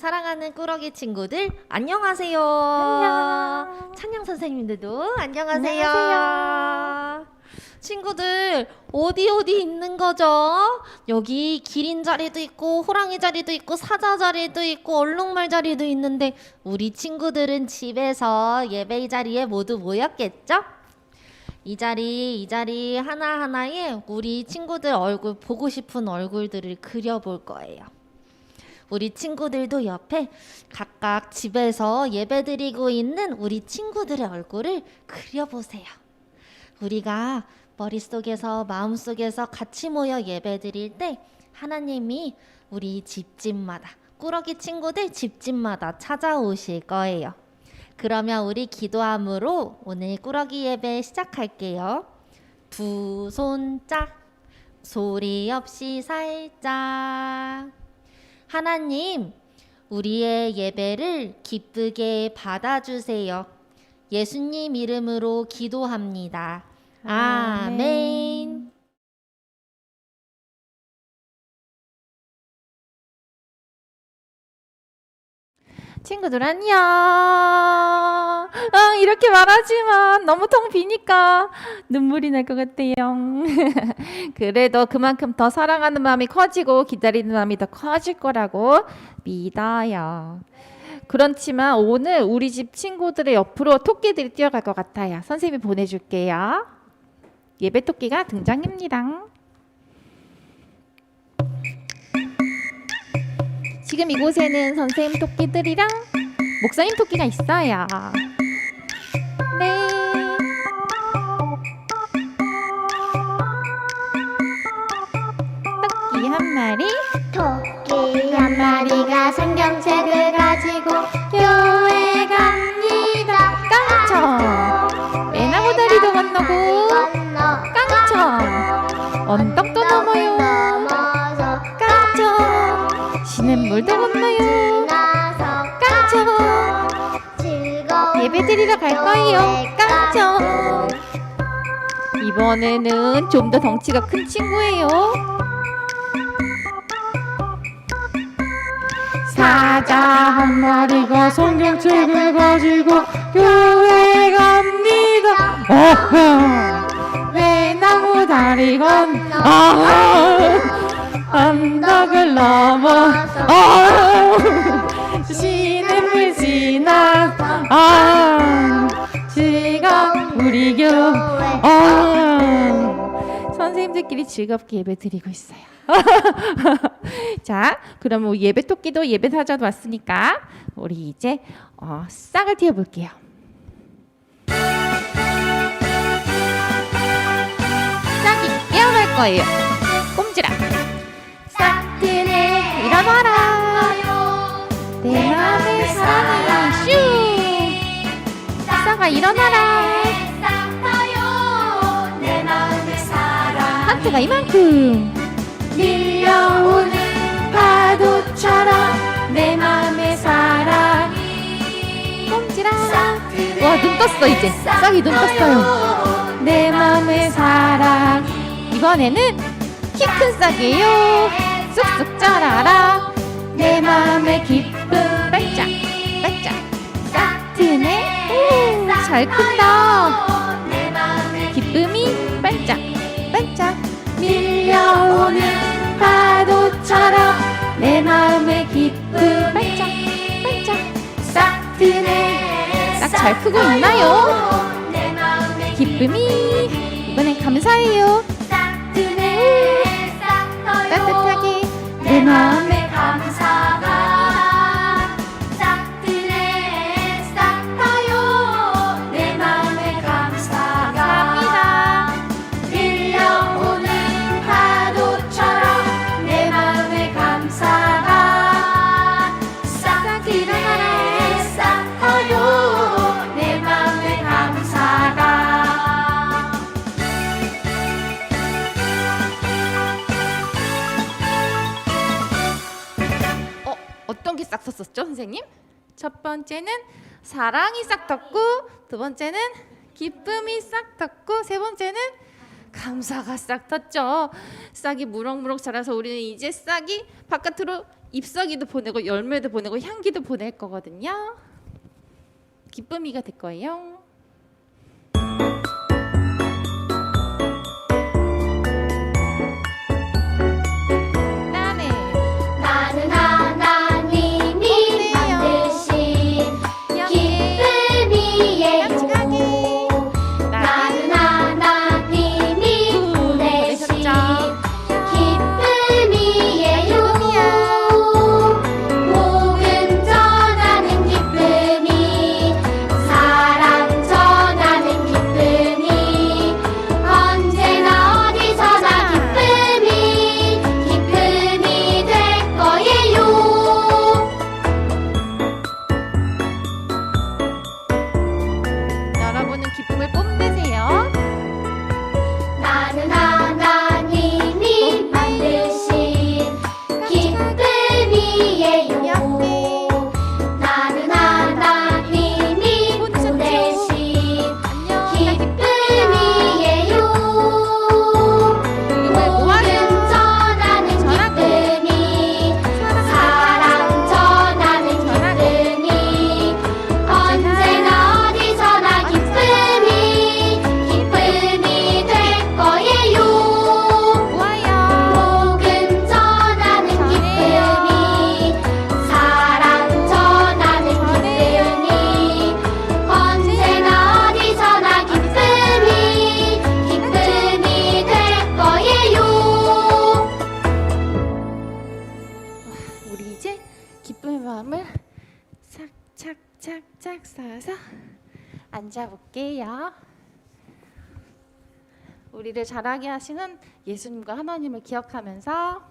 사랑하는 꾸러기 친구들 안녕하세요. 안녕. 찬양 선생님들도 안녕하세요. 안녕하세요. 친구들 어디 어디 있는 거죠? 여기 기린 자리도 있고 호랑이 자리도 있고 사자 자리도 있고 얼룩말 자리도 있는데 우리 친구들은 집에서 예배 자리에 모두 모였겠죠? 이 자리 이 자리 하나하나에 우리 친구들 얼굴 보고 싶은 얼굴들을 그려볼 거예요. 우리 친구들도 옆에 각각 집에서 예배드리고 있는 우리 친구들의 얼굴을 그려보세요. 우리가 머릿속에서 마음속에서 같이 모여 예배드릴 때 하나님이 우리 집집마다 꾸러기 친구들 집집마다 찾아오실 거예요. 그러면 우리 기도함으로 오늘 꾸러기 예배 시작할게요. 두 손 짝, 소리 없이 살짝. 하나님, 우리의 예배를 기쁘게 받아주세요. 예수님 이름으로 기도합니다. 아멘. 친구들 안녕. 아, 이렇게 말하지만 너무 텅 비니까 눈물이 날 것 같아요. 그래도 그만큼 더 사랑하는 마음이 커지고 기다리는 마음이 더 커질 거라고 믿어요. 그렇지만 오늘 우리 집 친구들의 옆으로 토끼들이 뛰어갈 것 같아요. 선생님이 보내줄게요. 예배 토끼가 등장입니다. 지금 이곳에는 선생님 토끼들이랑 목사님 토끼가 있어요. 드리러 갈 거예요. 깡총. 이번에는 좀 더 덩치가 큰 친구예요. 사자 한 마리가 성경책을 가지고 교회 갑니다. 왜 나무 다리 건너 언덕을 넘어 어, 시냇물 지나 아, 교회 어. 선생님들끼리 즐겁게 예배 드리고 있어요. 자, 그러면 우리 예배 토끼도 예배 사자도 왔으니까 우리 이제 어, 싹을 틔워 볼게요. 싹이 깨어날 거예요. 꼼지라. 싹트네 일어나라. 내 맘의 사랑이 슈. 싹아 일어나라. 하트가 이만큼. 밀려오는 파도처럼 내 마음의 사랑이 꼼지라. 싹트네 와, 눈 떴어, 이제. 싹이 눈 떴어요. 내 맘의 사랑. 이번에는 키 큰 싹이에요. 쑥쑥 자라라. 내 맘의 기쁨 반짝, 반짝. 싹 트네. 오, 잘 큰다. 기쁨이 반짝, 반짝. 밀려오는 파도처럼 내 마음의 기쁨 반짝, 반짝. 싹트네 싹잘 크고 있나요? 내 마음의 기쁨이 이번엔 감사해요. 싹트네 싹터요 따뜻하게 내 마음의 감사가 선생님? 첫 번째는 사랑이 싹 텄고, 두 번째는 기쁨이 싹 텄고, 세 번째는 감사가 싹 텄죠. 싹이 무럭무럭 자라서 우리는 이제 싹이 바깥으로 잎사귀도 보내고 열매도 보내고 향기도 보낼 거거든요. 기쁨이가 될 거예요. 우리를 자라게 하시는 예수님과 하나님을 기억하면서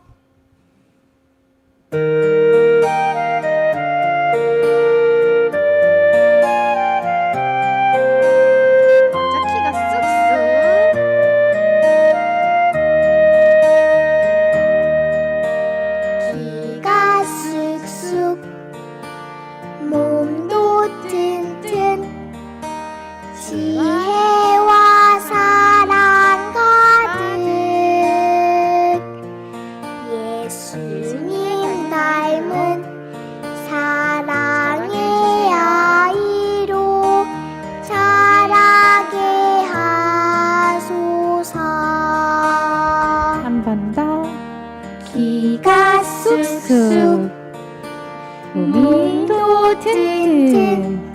몸도 튼튼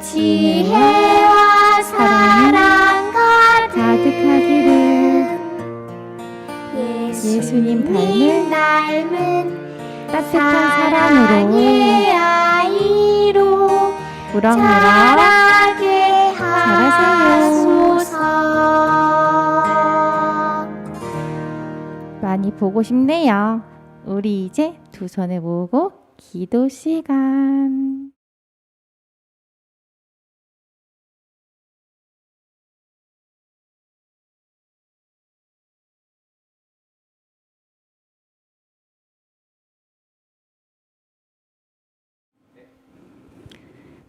지혜와 사랑 가득하기를 예수님 닮은 따뜻한 사랑의 아이로 무럭무럭 자라게. 하소서 많이 보고 싶네요. 우리 이제 두 손을 모으고 기도 시간.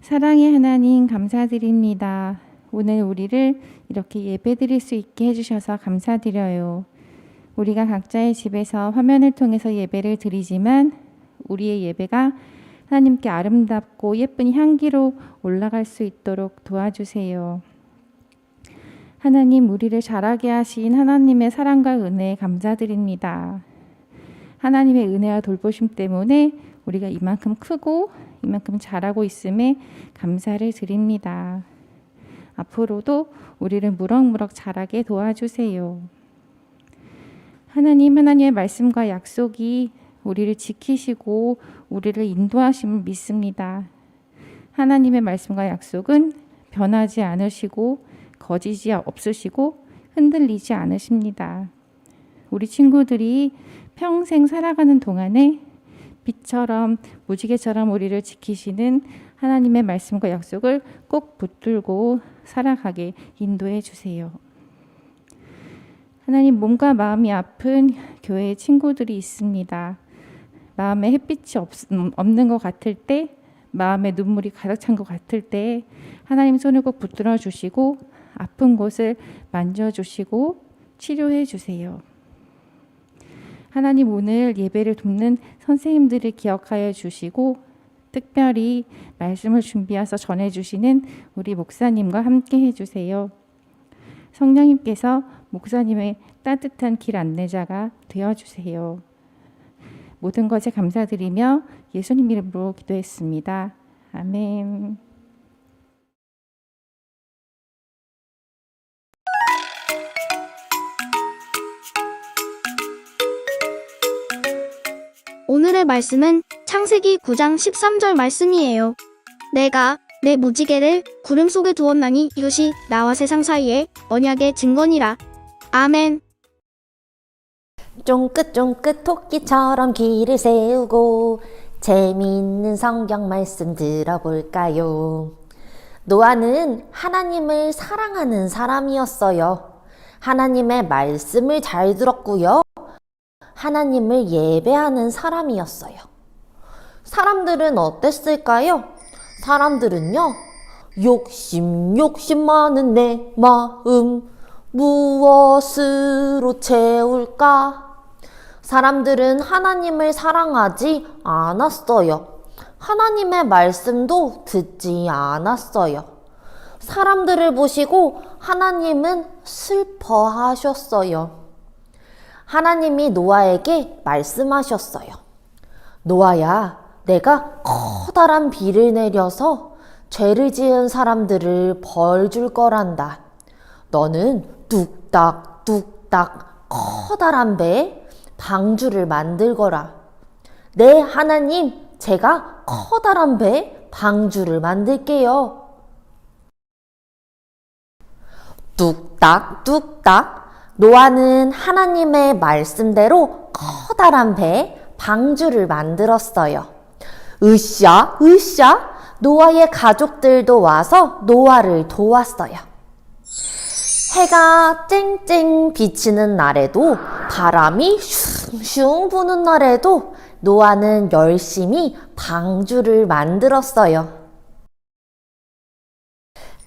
사랑의 하나님 감사드립니다. 오늘 우리를 이렇게 예배드릴 수 있게 해주셔서 감사드려요. 우리가 각자의 집에서 화면을 통해서 예배를 드리지만 우리의 예배가 하나님께 아름답고 예쁜 향기로 올라갈 수 있도록 도와주세요. 하나님, 우리를 자라게 하신 하나님의 사랑과 은혜에 감사드립니다. 하나님의 은혜와 돌보심 때문에 우리가 이만큼 크고 이만큼 자라고 있음에 감사를 드립니다. 앞으로도 우리를 무럭무럭 자라게 도와주세요. 하나님, 하나님의 말씀과 약속이 우리를 지키시고 우리를 인도하심을 믿습니다. 하나님의 말씀과 약속은 변하지 않으시고 거짓이 없으시고 흔들리지 않으십니다. 우리 친구들이 평생 살아가는 동안에 빛처럼 무지개처럼 우리를 지키시는 하나님의 말씀과 약속을 꼭 붙들고 살아가게 인도해 주세요. 하나님 몸과 마음이 아픈 교회 친구들이 있습니다. 마음에 햇빛이 없, 음, 없는 것 같을 때, 마음에 눈물이 가득 찬 것 같을 때 하나님 손을 꼭 붙들어 주시고 아픈 곳을 만져 주시고 치료해 주세요. 하나님 오늘 예배를 돕는 선생님들을 기억하여 주시고 특별히 말씀을 준비해서 전해 주시는 우리 목사님과 함께 해 주세요. 성령님께서 목사님의 따뜻한 길 안내자가 되어 주세요. 모든 것에 감사드리며 예수님 이름으로 기도했습니다. 아멘. 오늘의 말씀은 창세기 9장 13절 말씀이에요. 내가 내 무지개를 구름 속에 두었나니 이것이 나와 세상 사이의 언약의 증거니라. 아멘. 쫑긋쫑긋 토끼처럼 길을 세우고 재미있는 성경 말씀 들어볼까요? 노아는 하나님을 사랑하는 사람이었어요. 하나님의 말씀을 잘 들었고요. 하나님을 예배하는 사람이었어요. 사람들은 어땠을까요? 사람들은요, 욕심, 욕심 많은 내 마음, 무엇으로 채울까? 사람들은 하나님을 사랑하지 않았어요. 하나님의 말씀도 듣지 않았어요. 사람들을 보시고 하나님은 슬퍼하셨어요. 하나님이 노아에게 말씀하셨어요. 노아야, 내가 커다란 비를 내려서 죄를 지은 사람들을 벌 줄 거란다. 너는 뚝딱 뚝딱 커다란 배에 방주를 만들거라. 네, 하나님, 제가 커다란 배에 방주를 만들게요. 뚝딱 뚝딱 노아는 하나님의 말씀대로 커다란 배에 방주를 만들었어요. 으쌰 으쌰 노아의 가족들도 와서 노아를 도왔어요. 해가 쨍쨍 비치는 날에도 바람이 슝슝 부는 날에도 노아는 열심히 방주를 만들었어요.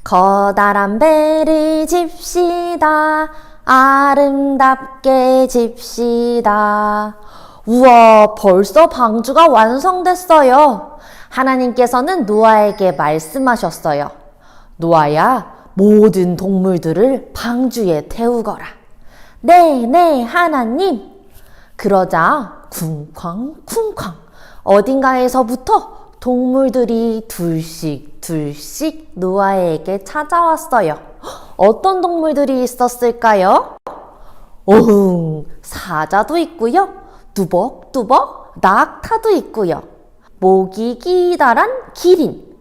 커다란 배를 집시다. 아름답게 집시다. 우와, 벌써 방주가 완성됐어요. 하나님께서는 노아에게 말씀하셨어요. 노아야, 모든 동물들을 방주에 태우거라. 네, 네, 하나님. 그러자 쿵쾅 쿵쾅 어딘가에서부터 동물들이 둘씩 둘씩 노아에게 찾아왔어요. 어떤 동물들이 있었을까요? 어흥, 사자도 있고요. 뚜벅뚜벅 낙타도 있고요. 목이 기다란 기린,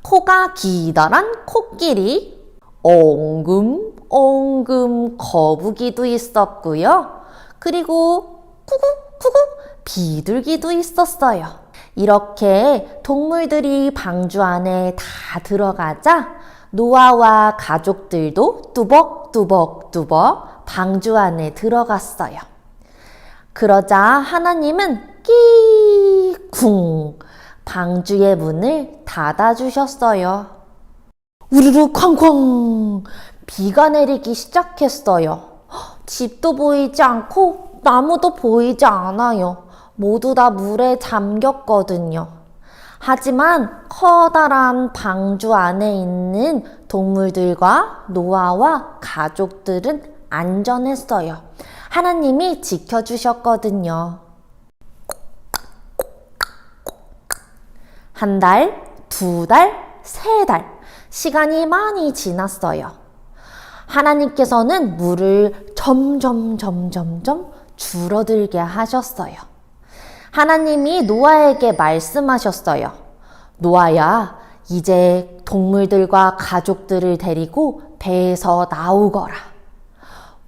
코가 기다란 코끼리, 엉금 엉금 거북이도 있었고요. 그리고 쿠국쿠국 비둘기도 있었어요. 이렇게 동물들이 방주 안에 다 들어가자 노아와 가족들도 뚜벅뚜벅뚜벅 방주 안에 들어갔어요. 그러자 하나님은 끼쿵 방주의 문을 닫아주셨어요. 우르르 쾅쾅 비가 내리기 시작했어요. 집도 보이지 않고 나무도 보이지 않아요. 모두 다 물에 잠겼거든요. 하지만 커다란 방주 안에 있는 동물들과 노아와 가족들은 안전했어요. 하나님이 지켜주셨거든요. 한 달, 두 달, 세 달. 시간이 많이 지났어요. 하나님께서는 물을 점점, 점점, 점 줄어들게 하셨어요. 하나님이 노아에게 말씀하셨어요. 노아야, 이제 동물들과 가족들을 데리고 배에서 나오거라.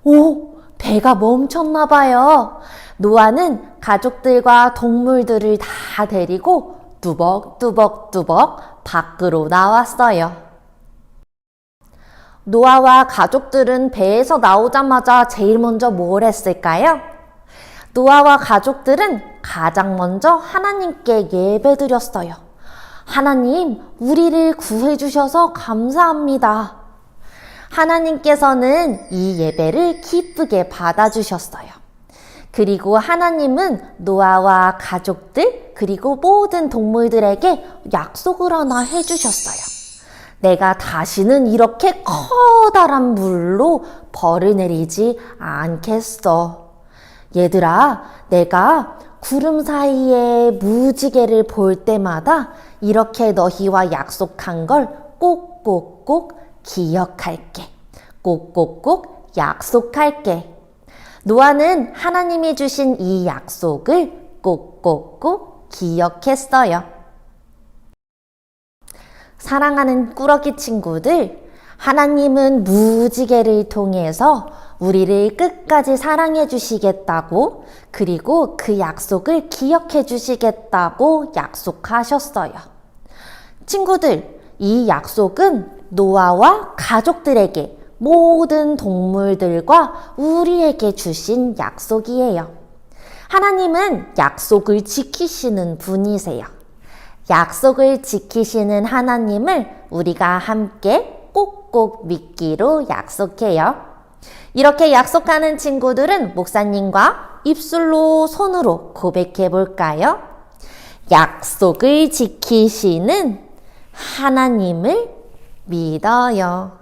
오, 배가 멈췄나 봐요. 노아는 가족들과 동물들을 다 데리고 뚜벅뚜벅뚜벅 밖으로 나왔어요. 노아와 가족들은 배에서 나오자마자 제일 먼저 뭘 했을까요? 노아와 가족들은 가장 먼저 하나님께 예배드렸어요. 하나님, 우리를 구해주셔서 감사합니다. 하나님께서는 이 예배를 기쁘게 받아주셨어요. 그리고 하나님은 노아와 가족들, 그리고 모든 동물들에게 약속을 하나 해주셨어요. 내가 다시는 이렇게 커다란 물로 벌을 내리지 않겠어. 얘들아, 내가 구름 사이에 무지개를 볼 때마다 이렇게 너희와 약속한 걸 꼭꼭꼭 기억할게. 꼭꼭꼭 약속할게. 노아는 하나님이 주신 이 약속을 꼭꼭꼭 기억했어요. 사랑하는 꾸러기 친구들, 하나님은 무지개를 통해서 우리를 끝까지 사랑해 주시겠다고, 그리고 그 약속을 기억해 주시겠다고 약속하셨어요. 친구들, 이 약속은 노아와 가족들에게 모든 동물들과 우리에게 주신 약속이에요. 하나님은 약속을 지키시는 분이세요. 약속을 지키시는 하나님을 우리가 함께 꼭꼭 믿기로 약속해요. 이렇게 약속하는 친구들은 목사님과 입술로 손으로 고백해 볼까요? 약속을 지키시는 하나님을 믿어요.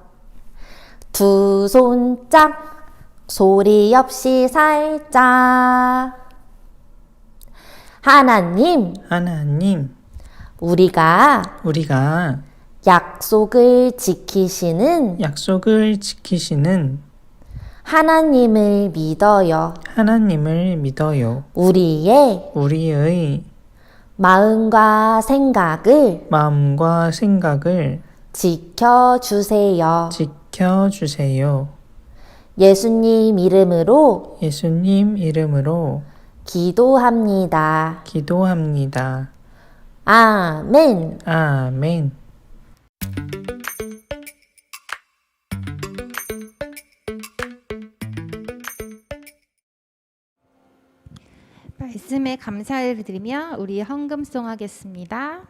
두 손짝 소리 없이 살짝 하나님 하나님, 우리가 우리가 약속을 지키시는 약속을 지키시는 하나님을 믿어요. 하나님을 믿어요. 우리의 우리의 마음과 생각을 마음과 생각을 지켜주세요. 지켜주세요. 예수님 이름으로 예수님 이름으로 기도합니다. 기도합니다. 아멘. 아멘. 말씀에 감사를 드리며 우리 헌금송 하겠습니다.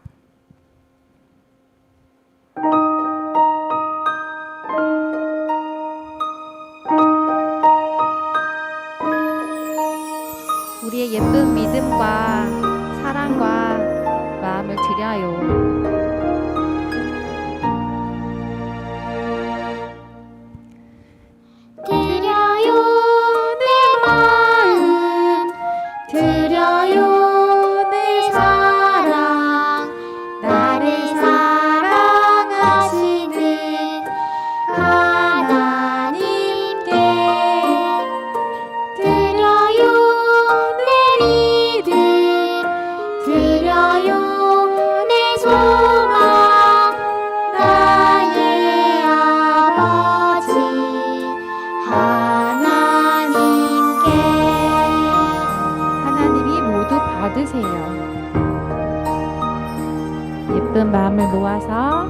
예쁜 마음을 모아서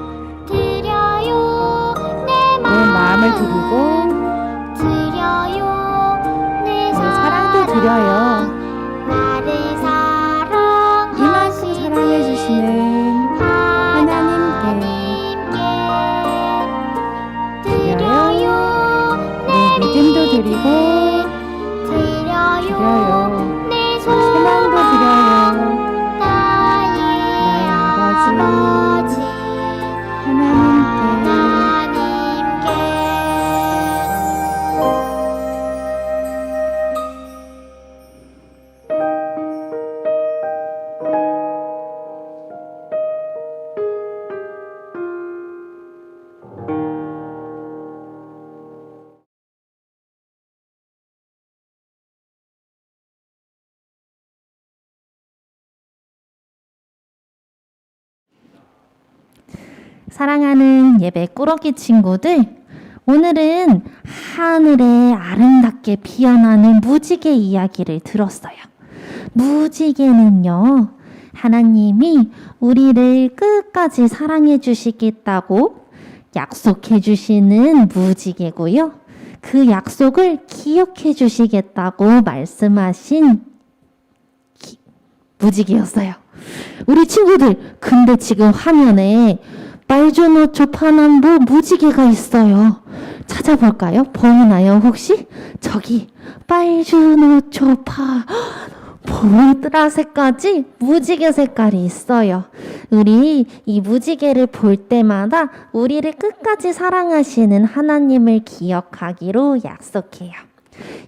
드려요 내 내 마음을 드리고 드려요 내내 사랑도 드려요. 사랑하는 예배 꾸러기 친구들, 오늘은 하늘에 아름답게 피어나는 무지개 이야기를 들었어요. 무지개는요, 하나님이 우리를 끝까지 사랑해 주시겠다고 약속해 주시는 무지개고요. 그 약속을 기억해 주시겠다고 말씀하신 기- 무지개였어요. 우리 친구들, 근데 지금 화면에 말조노 조파남보 무지개가 있어요. 찾아볼까요? 보이나요, 혹시? 저기 빨주노초 파 보드라색까지 무지개 색깔이 있어요. 우리 이 무지개를 볼 때마다 우리를 끝까지 사랑하시는 하나님을 기억하기로 약속해요.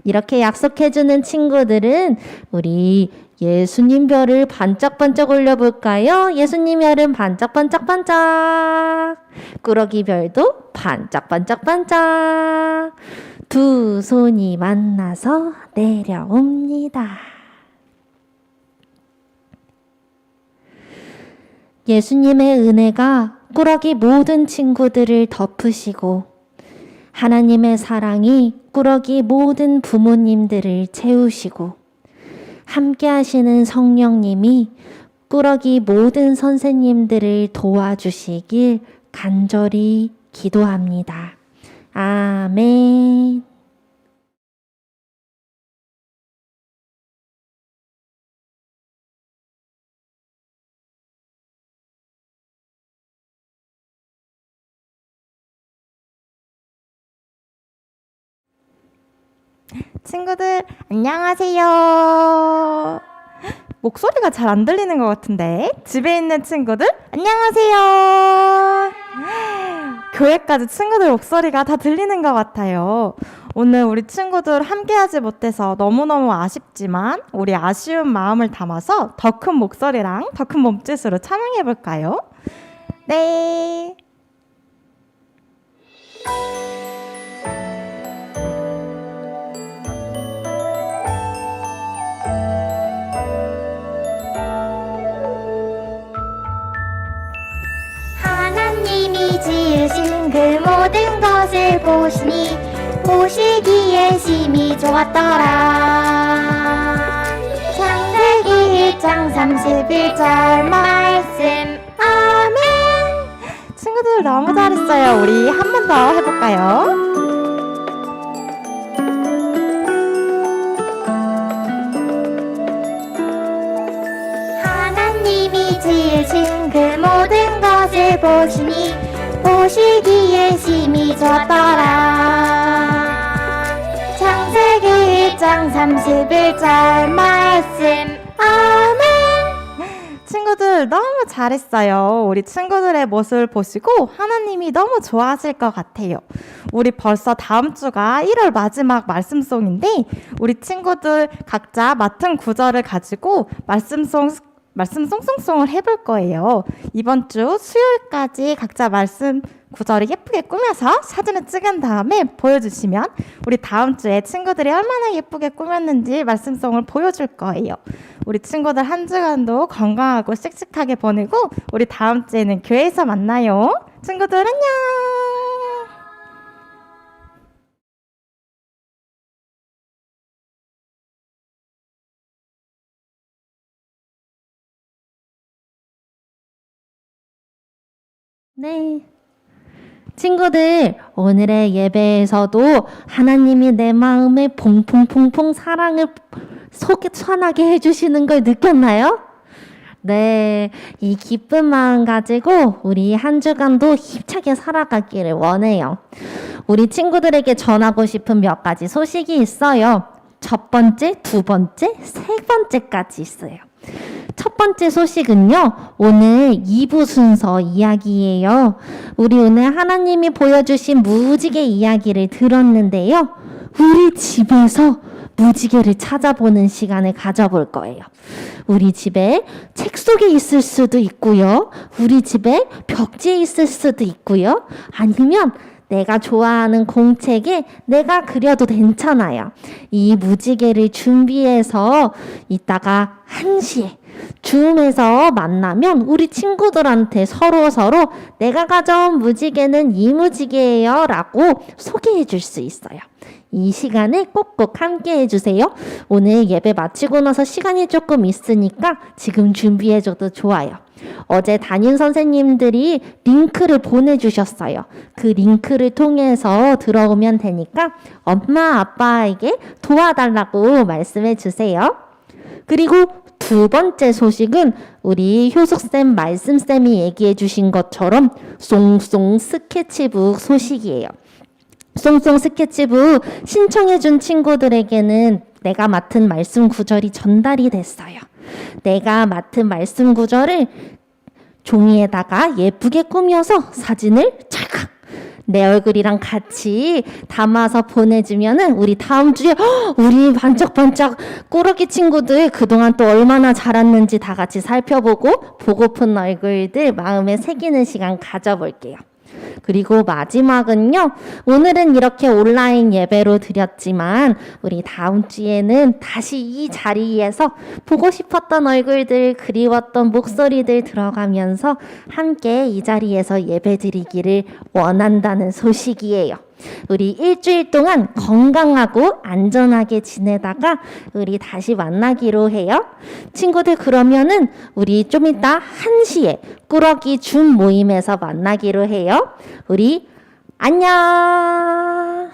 이렇게 약속해주는 친구들은 우리 예수님 별을 반짝반짝 올려볼까요? 예수님 별은 반짝반짝반짝. 꾸러기 별도 반짝반짝반짝. 두 손이 만나서 내려옵니다. 예수님의 은혜가 꾸러기 모든 친구들을 덮으시고 하나님의 사랑이 꾸러기 모든 부모님들을 채우시고 함께 하시는 성령님이 꾸러기 모든 선생님들을 도와주시길 간절히 기도합니다. 아멘. 친구들, 안녕하세요. 목소리가 잘 안 들리는 것 같은데. 집에 있는 친구들, 안녕하세요. 교회까지 친구들 목소리가 다 들리는 것 같아요. 오늘 우리 친구들 함께하지 못해서 너무너무 아쉽지만, 우리 아쉬운 마음을 담아서 더 큰 목소리랑 더 큰 몸짓으로 찬양해 볼까요? 네. 것을 보시니 보시기에 심히 좋았더라 창세기 1장 31절 말씀 아멘 친구들 너무 잘했어요. 우리 한 번 더 해볼까요? 지으신 그 모든 것을 보시니 심히 좋더라 창세기 1장 31절 말씀 아멘 친구들 너무 잘했어요. 우리 친구들의 모습을 보시고 하나님이 너무 좋아하실 것 같아요. 우리 벌써 다음 주가 1월 마지막 말씀송인데 우리 친구들 각자 맡은 구절을 가지고 말씀송 말씀 송송송을 해볼 거예요. 이번 주 수요일까지 각자 말씀 구절을 예쁘게 꾸며서 사진을 찍은 다음에 보여주시면 우리 다음 주에 친구들이 얼마나 예쁘게 꾸몄는지 말씀송을 보여줄 거예요. 우리 친구들 한 주간도 건강하고 씩씩하게 보내고 우리 다음 주에는 교회에서 만나요. 친구들 안녕! 네. 친구들, 오늘의 예배에서도 하나님이 내 마음에 퐁퐁퐁퐁 사랑을 속에 천하게 해주시는 걸 느꼈나요? 네, 이 기쁜 마음 가지고 우리 한 주간도 힘차게 살아가기를 원해요. 우리 친구들에게 전하고 싶은 몇 가지 소식이 있어요. 첫 번째, 두 번째, 세 번째까지 있어요. 첫 번째 소식은요, 오늘 2부 순서 이야기예요. 우리 오늘 하나님이 보여주신 무지개 이야기를 들었는데요. 우리 집에서 무지개를 찾아보는 시간을 가져볼 거예요. 우리 집에 책 속에 있을 수도 있고요. 우리 집에 벽지에 있을 수도 있고요. 아니면 내가 좋아하는 공책에 내가 그려도 괜찮아요. 이 무지개를 준비해서 이따가 1시에 줌에서 만나면 우리 친구들한테 서로 서로 내가 가져온 무지개는 이 무지개예요 라고 소개해 줄 수 있어요. 이 시간에 꼭꼭 함께 해주세요. 오늘 예배 마치고 나서 시간이 조금 있으니까 지금 준비해줘도 좋아요. 어제 담임 선생님들이 링크를 보내주셨어요. 그 링크를 통해서 들어오면 되니까 엄마, 아빠에게 도와달라고 말씀해 주세요. 그리고 두 번째 소식은 우리 효숙쌤, 말씀쌤이 얘기해 주신 것처럼 송송 스케치북 소식이에요. 송송 스케치북 신청해준 친구들에게는 내가 맡은 말씀 구절이 전달이 됐어요. 내가 맡은 말씀 구절을 종이에다가 예쁘게 꾸며서 사진을 찰칵 내 얼굴이랑 같이 담아서 보내주면은 우리 다음 주에 "헉, 우리 반짝반짝 꾸러기 친구들 그동안 또 얼마나 자랐는지 다 같이 살펴보고 보고픈 얼굴들 마음에 새기는 시간 가져볼게요. 그리고 마지막은요. 오늘은 이렇게 온라인 예배로 드렸지만 우리 다음 주에는 다시 이 자리에서 보고 싶었던 얼굴들, 그리웠던 목소리들 들어가면서 함께 이 자리에서 예배 드리기를 원한다는 소식이에요. 우리 일주일 동안 건강하고 안전하게 지내다가 우리 다시 만나기로 해요. 친구들 그러면은 우리 좀 이따 1시에 꾸러기 줌 모임에서 만나기로 해요. 우리 안녕!